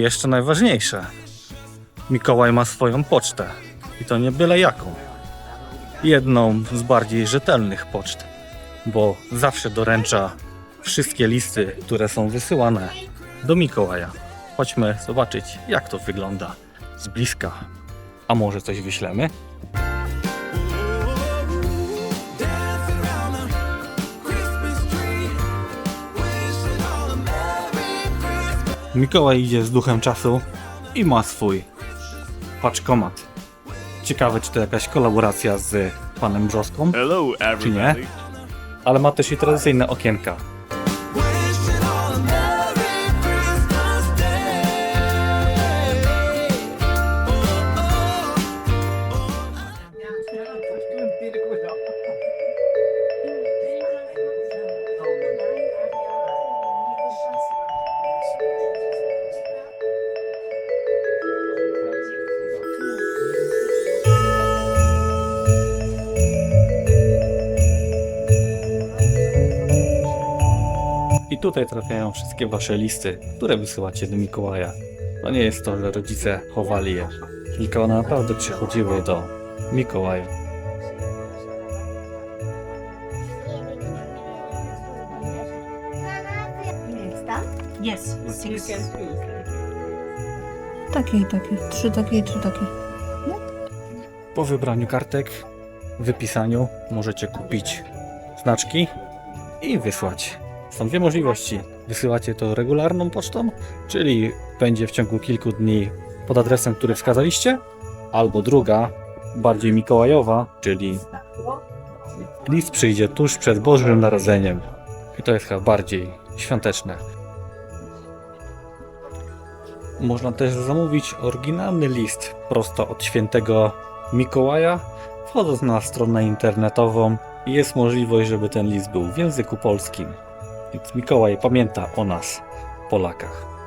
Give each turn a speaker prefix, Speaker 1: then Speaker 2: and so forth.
Speaker 1: Jeszcze najważniejsze. Mikołaj ma swoją pocztę. I to nie byle jaką. Jedną z bardziej rzetelnych poczt, bo zawsze doręcza wszystkie listy, które są wysyłane do Mikołaja. Chodźmy zobaczyć, jak to wygląda z bliska. A może coś wyślemy? Mikołaj idzie z duchem czasu i ma swój paczkomat. Ciekawe, czy to jakaś kolaboracja z panem Brzoską,
Speaker 2: Hello,
Speaker 1: czy nie?
Speaker 2: everybody.
Speaker 1: Ale ma też i tradycyjne okienka. I tutaj trafiają wszystkie wasze listy, które wysyłacie do Mikołaja. To nie jest to, że rodzice chowali je, tylko one naprawdę przychodziły do Mikołaja.
Speaker 3: Yes, six.
Speaker 4: Takie i takie. Trzy takie i trzy takie.
Speaker 1: Po wybraniu kartek, wypisaniu możecie kupić znaczki i wysłać. Są dwie możliwości. Wysyłacie to regularną pocztą, czyli będzie w ciągu kilku dni pod adresem, który wskazaliście, albo druga, bardziej mikołajowa, czyli list przyjdzie tuż przed Bożym Narodzeniem. I to jest chyba bardziej świąteczne. Można też zamówić oryginalny list prosto od świętego Mikołaja, wchodząc na stronę internetową jest możliwość, żeby ten list był w języku polskim. Więc Mikołaj pamięta o nas, Polakach.